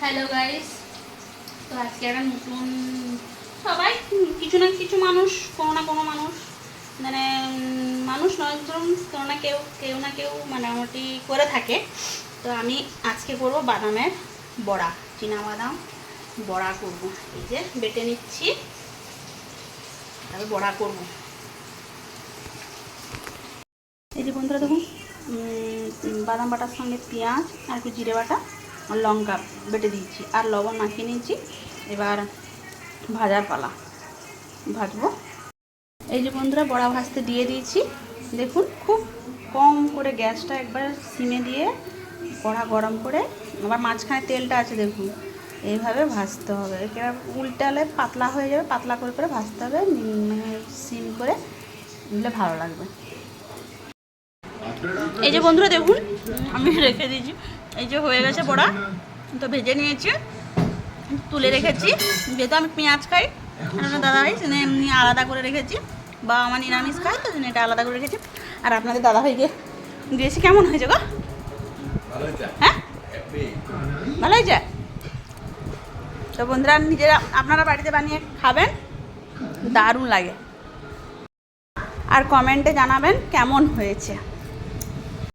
Hello guys তো আজকে একটা নতুন সবাই কিছু না কিছু মানুষ, কোনো না কোনো মানুষ মানে মানুষ নয় ধরুন কেউ না কেউ কেউ না কেউ মোটামুটি করে থাকে। তো আমি আজকে করব বাদামের বড়া, চীনা বাদাম বড়া করব। এই যে, বেটে নিচ্ছি। তারপরে বড়া করব। এই যে বন্ধুরা, দেখুন বাদাম বাটার সঙ্গে পেঁয়াজ আর একটু জিরে বাটা। লঙ্কা বেটে দিয়েছি। আর লবণ মাখিয়ে নিয়েছি। এবার ভাজার পালা। ভাজবো। এই যে বন্ধুরা, বড়া ভাজতে দিয়ে দিয়েছি। দেখুন, খুব কম করে গ্যাসটা একবার সিমে দিয়ে কড়া গরম করে, আবার মাঝখানে তেলটা আছে দেখুন, এইভাবে ভাজতে হবে। এবার উল্টালে পাতলা হয়ে যাবে, পাতলা করে করে ভাজতে হবে মানে সিম করে দিলে ভালো লাগবে। এই যে বন্ধুরা, দেখুন, আমি রেখে দিয়েছি। এই যে হয়ে গেছে বড়া, তো ভেজে নিয়েছি, তুলে রেখেছি, যেহেতু আমি পেঁয়াজ খাই, আর আমার দাদা ভাই সেখানে এমনি আলাদা করে রেখেছি, বা আমার নিরামিষ খাই তো এটা আলাদা করে রেখেছি। আর আপনাদের দাদা ভাইকে দিয়েছি, কেমন হয়েছে গো? হ্যাঁ? ভালো হয়েছে তো বন্ধুরা, নিজেরা আপনারা বাড়িতে বানিয়ে খাবেন, দারুণ লাগে। আর কমেন্টে জানাবেন কেমন হয়েছে।